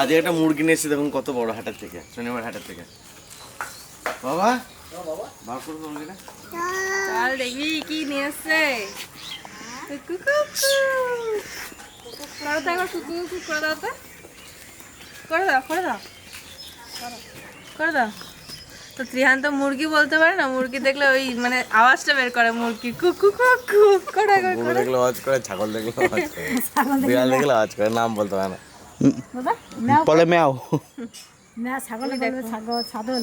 আজ একটা মুরগি নিয়ে এসেছি দেখুন কত বড় হাটের থেকে শনিবার হাটের থেকে। বাবা বার করো মুরগিটা। চল দেখবি কি নিয়ে এসছে। কুকু কুকু একবার কুকু কুকু করে দাও তো। করে দাও করে দাও। করে দাও। তো ত্রিহান তো মুরগি বলতে পারে না মুরগি দেখলে ওই মানে আওয়াজটা বের করে মুরগি। কুকু কুকু করে করে। দেখলে আওয়াজ করে ছাগল দেখলে আওয়াজ করে। বিড়াল দেখলে আওয়াজ করে নাম বলতে পারে না। বলে ম্যাও ছাগল ছাগল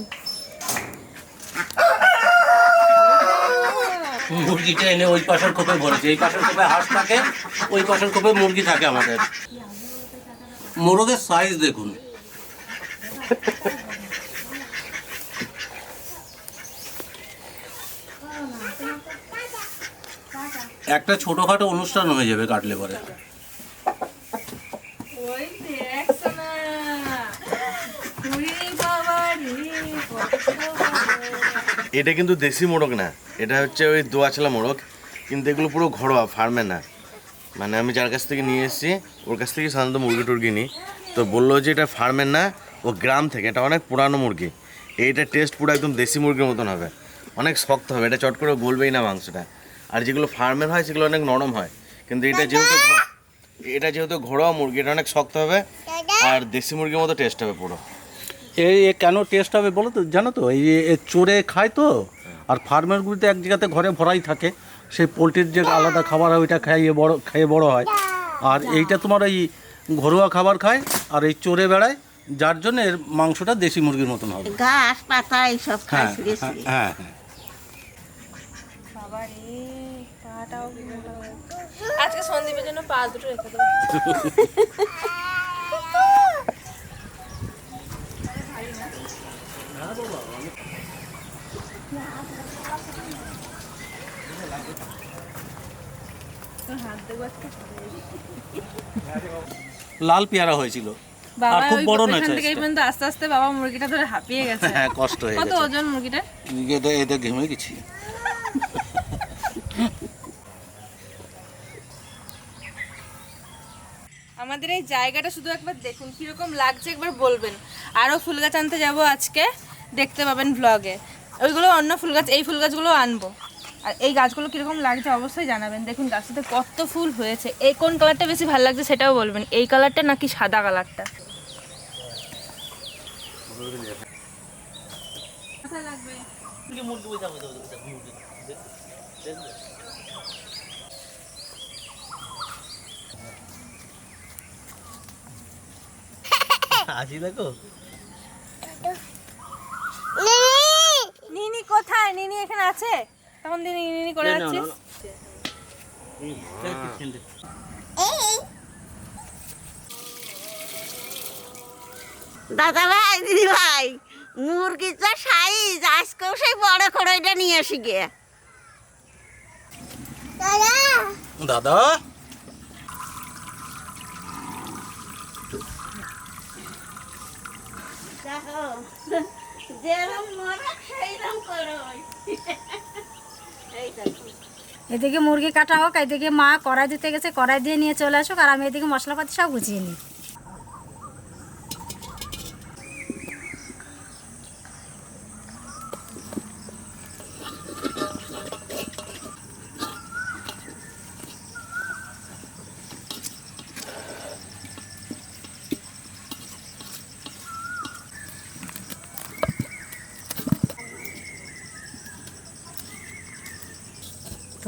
মুরগিটা এনে ওই পাশের কোপে ভরেছে। এই পাশের কোপে হাঁস থাকে ওই পাশের কোপে মুরগি থাকে আমাদের। মোরগের সাইজ দেখুন। একটা ছোটখাটো অনুষ্ঠান হয়ে যাবে কাটলে পরে ওই দেখছ না উড়ি বাবা রে, কত বড়। এটা কিন্তু দেশি মোরগ না। এটা হচ্ছে ওই দোয়াছলা মোরগ কিন্তু এগুলো পুরো ঘরোয়া ফার্মে না। মানে আমি যার কাছ থেকে নিয়ে এসেছি, ওর কাছ থেকে সাধারণত মুরগি টুরগি নিই। তো বলল যে এটা ফার্মের না, ও গ্রাম থেকে, এটা অনেক পুরানো মুরগি। এইটা টেস্ট পুরো একদম দেশি মুরগির মতন হবে। অনেক শক্ত হবে, এটা চট করে গলবেই না মাংসটা। আর যেগুলো ফার্মের হয়, সেগুলো অনেক নরম হয়। কিন্তু এটা যেহেতু এটা যেহেতু ঘরোয়া মুরগি, এটা অনেক শক্ত হবে। আর দেশি মুরগির মতো টেস্ট হবে পুরো। এ কেন টেস্ট হবে বলো তো? জানো তো এই এ চোরে খায় তো আর ফার্মারগুলিতে এক জায়গাতে ঘরে ভরাই থাকে। সেই পোলট্রির যে আলাদা খাবার হয় ওইটা খাইয়ে বড় খেয়ে বড় হয়। আর এইটা তোমার এই ঘরোয়া খাবার খায় আর এই চোরে বেড়ায় যার জন্য এর মাংসটা দেশি মুরগির মতন হবে। ঘাস পাতা এইসব খাই হ্যাঁ হ্যাঁ হ্যাঁ হ্যাঁ। আজকে সন্দীপের জন্য পা দুটো রেখে দেবো। লাল পেয়ারা হয়েছিল। বাবা খুব বড় নয় থেকে এই size টা। পর্যন্ত আস্তে আস্তে বাবা মুরগিটা ধরে হাঁপিয়ে গেছে। হ্যাঁ কষ্ট হয়ে কত ওজন মুরগিটা? এটা এটা ঘেমে গেছি। আমাদের এই জায়গাটা শুধু একবার দেখুন কীরকম লাগছে একবার বলবেন। আরও ফুল গাছ আনতে যাব আজকে। দেখতে পাবেন ব্লগে ওইগুলো অন্য ফুল গাছ, এই ফুল গাছগুলো আনব। আর এই গাছগুলো কীরকম লাগছে অবশ্যই জানাবেন। দেখুন, গাছটাতে কত ফুল হয়েছে। এই কোন কালারটা বেশি ভালো লাগছে সেটাও বলবেন। এই কালারটা নাকি সাদা কালারটা হাসি দেখো নিনি কোথায়? নিনি এখানে আছে? তখন দিন নিনি করে আছিস দাদা ভাই দিদি ভাই মুরগিটা সাইজ আজকেও সেই বড় করে এটা নিয়ে আসি গিয়ে দাদা। করো এদিকে মুরগি কাটা হোক, এদিকে মা কড়াই দিতে গেছে, কড়াই দিয়ে নিয়ে চলে আসুক, আর আমি এদিকে মশলাপাতি সব গুছিয়ে নিই।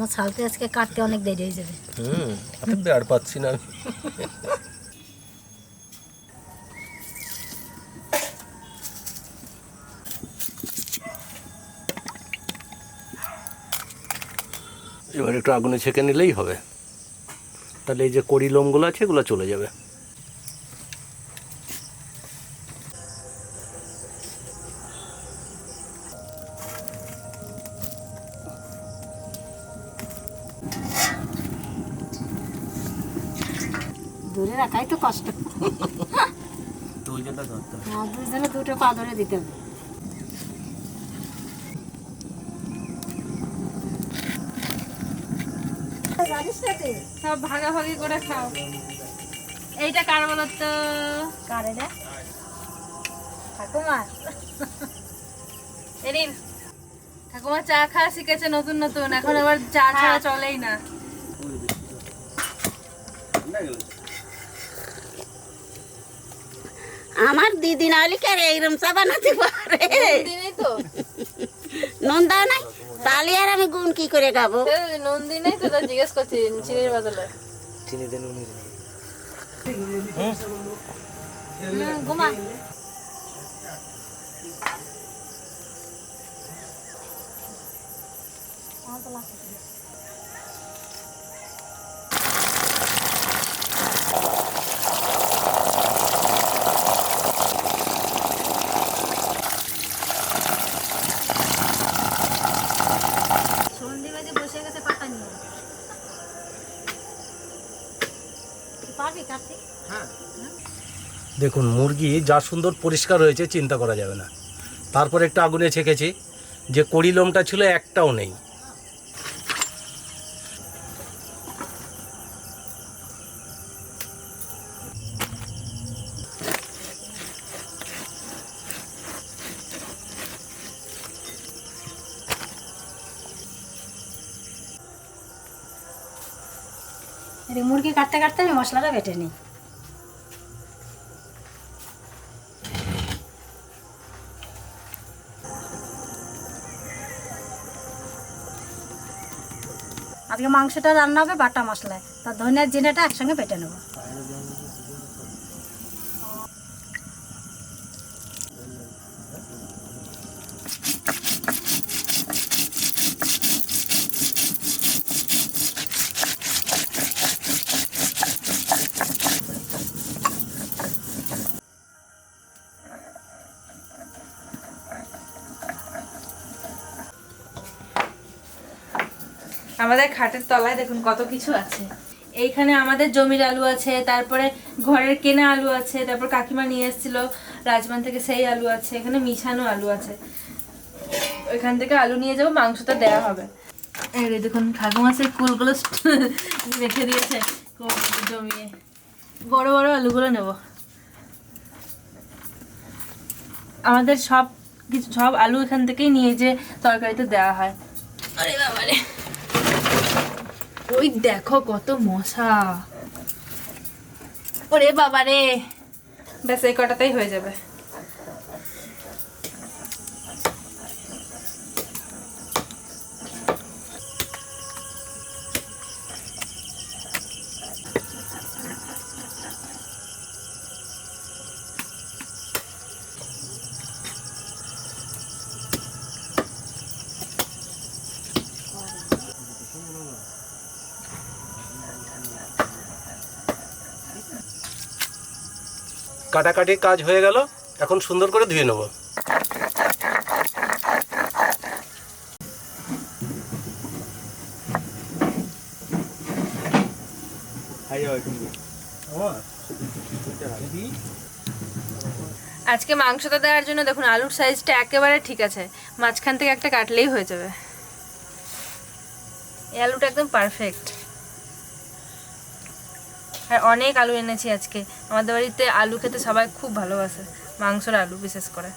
তোমার ছালতে আজকে কাটতে অনেক দেরি হয়ে যাবে। হুম আর পাচ্ছি না এবার একটু আগুনে ছেঁকে নিলেই হবে। তাহলে এই যে কড়ি লোমগুলো আছে, এগুলো চলে যাবে। রাখাই তো কষ্ট। ধরতে। আর দুজনে দুটো পা ধরে দিতে হবে। সব ভাগাভাগি করে খাও। এইটা কার বলো তো কার এটা ঠাকুমার। এরিন ঠাকুমা চা খাওয়া শিখেছে নতুন নতুন। এখন আবার চা ছাড়া চলেই না। আমার দিদি না হলে আর এইরকম চা বানাতে পারে দিনেই তো। নুন দাও নাই? তাহলে আর আমি গুণ কি করে গাবো? নুন দিনেই তো জিজ্ঞেস করছি চিনির বদলে। ঘুমা। সন্ধে বাজে বসে গেছে পাতা নিয়ে তুই পারবি কাটতে দেখুন, মুরগি যা সুন্দর পরিষ্কার হয়েছে, চিন্তা করা যাবে না। তারপর একটু আগুনে ছেঁকেছি। যে কড়ি লোমটা ছিল, একটাও নেই। মুরগি কাটতে কাটতে আমি মশলাটা বেটে নিই। মাংসটা রান্না হবে বাটা মশলায়। তা ধনিয়ার জিরাটা একসঙ্গে বেটে নেব। আমাদের খাটের তলায় দেখুন কত কিছু আছে। এইখানে আমাদের জমির আলু আছে, তারপরে ঘরের কেনা আলু আছে, তারপর কাকিমা নিয়ে এসেছিল, রাজমান থেকে সেই আলু আছে, এখানে মিশানো আলু আছে। ওইখান থেকে আলু নিয়ে যাব, মাংসটা দেওয়া হবে। দেখুন ঠাকুমা সেই কুলগুলো রেখে দিয়েছে জমিয়ে। বড় বড় আলুগুলো নেব। আমাদের সব কিছু সব আলু এখান থেকেই নিয়ে যে তরকারিতে দেওয়া হয়। আরে ওই দেখো কত মশা। ওরে বাবা রে ব্যাস এই কটাতেই হয়ে যাবে। কাটাকাটির কাজ হয়ে গেল, এখন সুন্দর করে ধুয়ে নেব। আজকে মাংসটা দেওয়ার জন্য দেখুন, আলুর সাইজটা একেবারে ঠিক আছে। মাঝখান থেকে একটা কাটলেই হয়ে যাবে। এই আলুটা একদম পারফেক্ট আর অনেক আলু এনেছি আজকে। আমাদের বাড়িতে আলু খেতে সবাই খুব ভালোবাসে মাংসর আলু বিশেষ করে।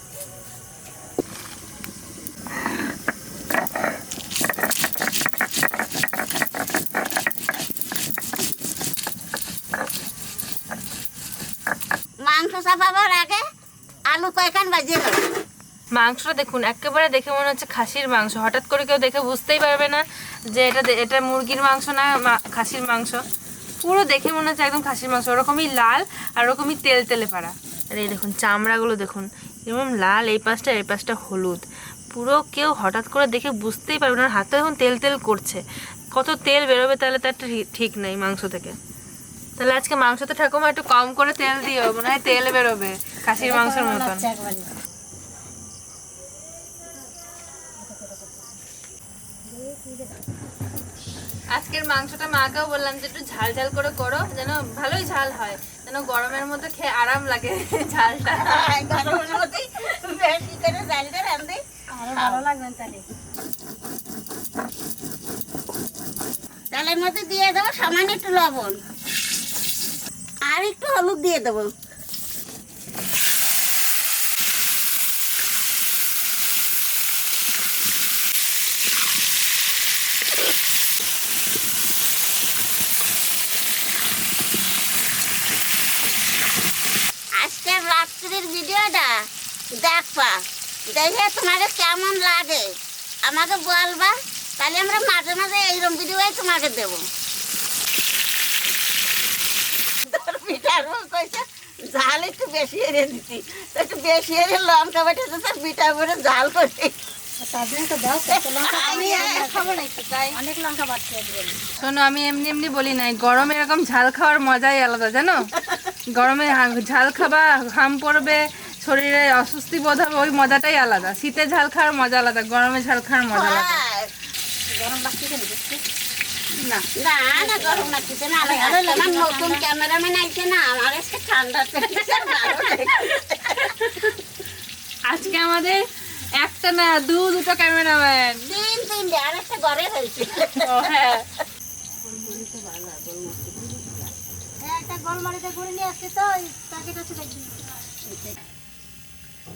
মাংস চাপাবার আগে আলু কয়খান বাজিয়ে দেবো মাংসটা দেখুন একেবারে দেখে মনে হচ্ছে খাসির মাংস। হঠাৎ করে কেউ দেখে বুঝতেই পারবে না যে এটা এটা মুরগির মাংস না খাসির মাংস। পুরো দেখে মনে হচ্ছে একদম খাসির মাংস ওরকমই লাল আর ওরকমই তেল তেলে পাড়া। আর এই দেখুন চামড়াগুলো দেখুন এরকম লাল এই পাশটা এই পাশটা হলুদ। পুরো কেউ হঠাৎ করে দেখে বুঝতেই পারবে না হাতটা এখন তেল তেল করছে। কত তেল বেরোবে তাহলে তার ঠিক- ঠিক নেই মাংস থেকে। তাহলে আজকে মাংসতে ঠাকুমা একটু কম করে তেল দিও মনে হয় তেল বেরোবে খাসির মাংসের মতন। আজকের মাংসটা মাকেও বললাম যে একটু ঝাল ঝাল করে করো যেন ভালোই ঝাল হয় যেন গরমের মধ্যে খেয়ে আরাম লাগে ঝালটা। গরমের মধ্যে বেশি করে জালটা রান্ধে আরও ভালো লাগবে তাহলে। ডালের মধ্যে দিয়ে দেবো সামান্য একটু লবণ। আর একটু হলুদ দিয়ে দেবো আজকের ভিডিওটা দেখবা দেখে তোমাকে কেমন লাগে? আমাকে বলবা তাহলে আমরা মাঝে মাঝে এইরকম ভিডিওই তোমাকে দেবো। পিঠার কইছে ঝাল একটু বেশি এনে দিতি। একটু বেশি এনে লঙ্কা বেটেছে তোর পিঠা করে ঝাল করে শোনো আমি এমনি এমনি বলি নাই গরমে এরকম ঝাল খাওয়ার মজাই আলাদা জানো? গরমে ঝাল খাবা ঘাম পড়বে শরীরে অস্বস্তি বোধ হবে ওই মজাটাই আলাদা। শীতে ঝাল খাওয়ার মজা আলাদা গরমে ঝাল খাওয়ার মজা আলাদা। হ্যাঁ। গরম লাগছে না। না না গরম লাগতেছে না আমার আমার নতুন ক্যামেরাম্যান আইছে না আমার আজকে ঠান্ডা। আজকে আমাদের একটা না দু দুটো ক্যামেরাম্যান। তিন তিনটে আর একটা ঘরে হয়েছে। ও হ্যাঁ। একটা গোলমারিতে করে নিয়ে আসছে তো প্যাকেট আছে দেখবি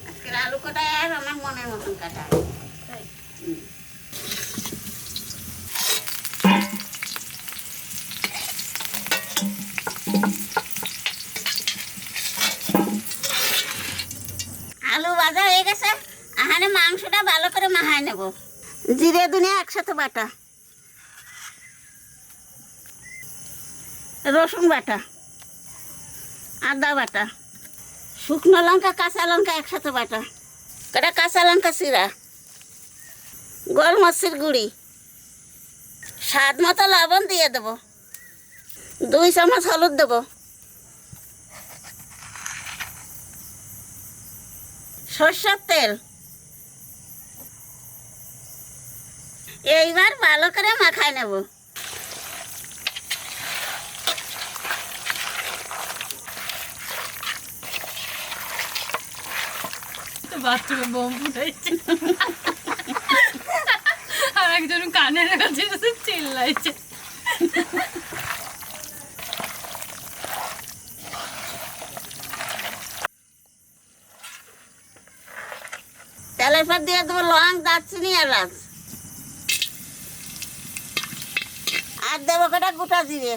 আজকের আলু কাটা আর আমার মনের মতন কাটা আলু। ভাজা হয়ে গেছে আহানে মাংসটা ভালো করে মাহায় নেব। জিরে দুনিয়া একসাথে বাটা। রসুন বাটা। আদা বাটা। শুকনো লঙ্কা, কাঁচা লঙ্কা একসাথে বাটা। কটা কাঁচা লঙ্কা চিরা গোলমরিচের গুঁড়ি। স্বাদ মতো লবণ দিয়ে দেবো। দুই চামচ হলুদ দেবো। সর্ষের তেল। এইবার ভালো করে মাখায় নেব। বাথরুমে বোম ফুটাইছে। আর একজন কানের কাছে এসে চিল্লাইছে। তেলের পর দিয়ে দেবো লং দারচিনি এলাচ আর দেবো কটা গোটা জিরে।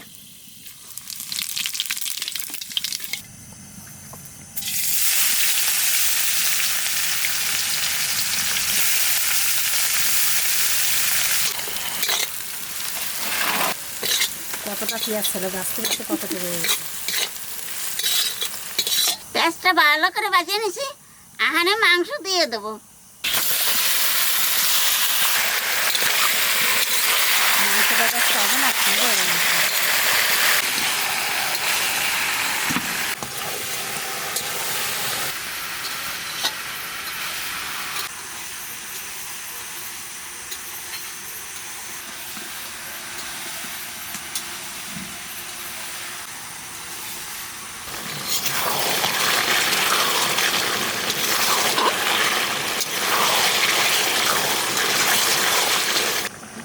কতটা পেঁয়াজ ছিল, গাছ কতটা কত করে পেঁয়াজটা ভালো করে বাজিয়ে নিছি, আহানে মাংস দিয়ে দেবো মাংসটা গাছ হবে না সুন্দর হবে মাংস।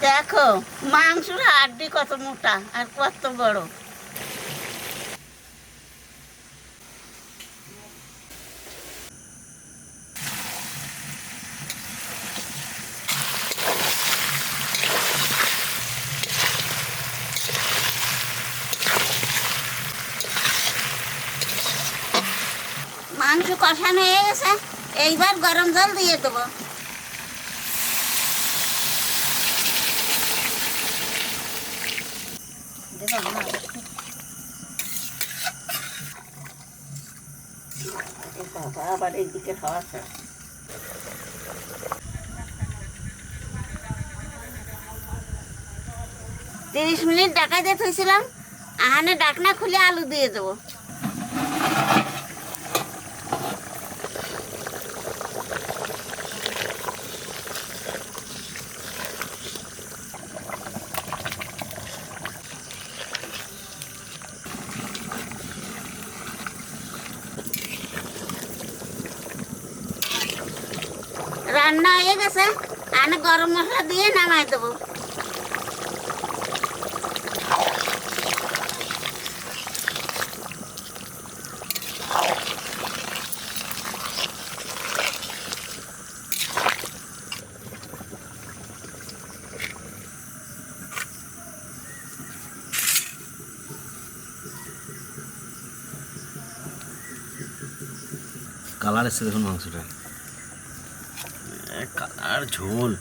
দেখো মাংসর হাড্ডি কত মোটা আর কত বড়? মাংস কষানো হয়ে গেছে, এইবার গরম জল দিয়ে দেবো দেবো না এ তিরিশ মিনিট ডাকা দিয়ে থইছিলাম আহানে ডাকনা খুলে আলু দিয়ে দেবো। গরম মশলা দিয়ে নামাই দেবো। কালার এসছে দেখুন মাংসটা। কালার ঝোল।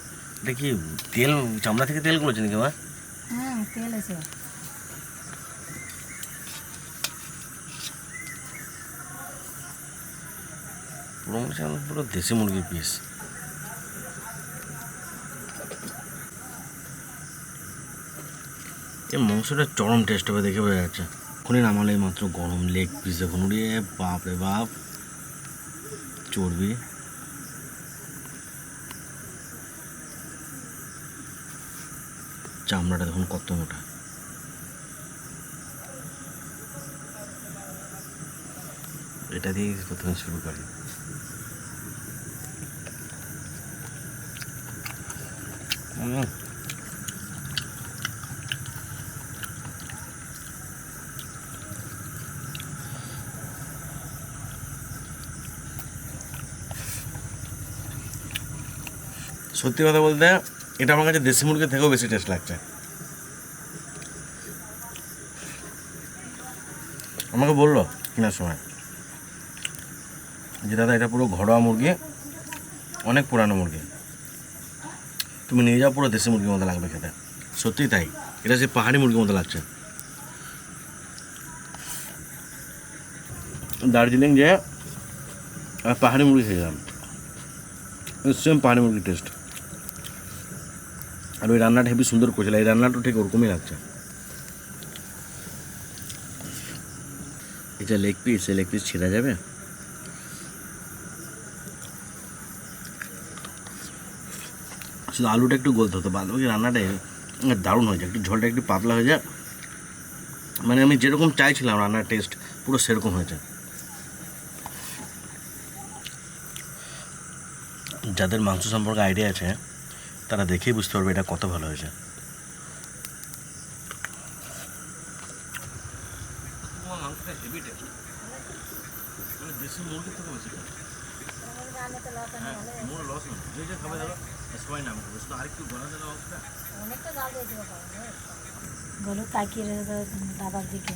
এটা কি তেল চামড়া থেকে তেল করেছে নাকি মা? হ্যাঁ তেল আছে। পুরো দেশি মুরগির পিস এই মাংসটা চরম টেস্ট হবে দেখে বোঝা যাচ্ছে। এখনই নামালে মাত্র গরম লেগ পিস দেখুন। রে বাপ রে বাপ। চর্বি। চামড়াটা দেখুন কত মোটা এটা দিয়ে প্রথমে শুরু করি। সত্যি কথা বলতে এটা আমার কাছে দেশি মুরগির থেকেও বেশি টেস্ট লাগছে। আমাকে বলল কেনার সময় যে, দাদা, এটা পুরো ঘরোয়া মুরগি, অনেক পুরানো মুরগি। তুমি নিয়ে যাও পুরো দেশি মুরগির মতো লাগবে খেতে। সত্যিই তাই। এটা যে পাহাড়ি মুরগির মতো লাগছে। দার্জিলিং যে পাহাড়ি মুরগি খেয়েছিলাম সেম পাহাড়ি মুরগির টেস্ট আর ওই রান্নাটা হেবি সুন্দর করেছিল, এই রান্নাটা ঠিক ওরকমই লাগছে। এটা লেগ পিস এই লেগ পিস ছেড়া যাবে? শুধু আলুটা একটু গলতে হতো বাদ বাকি রান্নাটা দারুণ হয়েছে একটু ঝোলটা একটু পাতলা হয়ে যায়। মানে আমি যেরকম চাইছিলাম রান্নার টেস্ট পুরো সেরকম হয়েছে। যাদের মাংস সম্পর্কে আইডিয়া আছে তারা দেখেই বুঝতে পারবে এটা কত ভালো হয়েছে। গলা তাকিয়ে দাদার দিকে।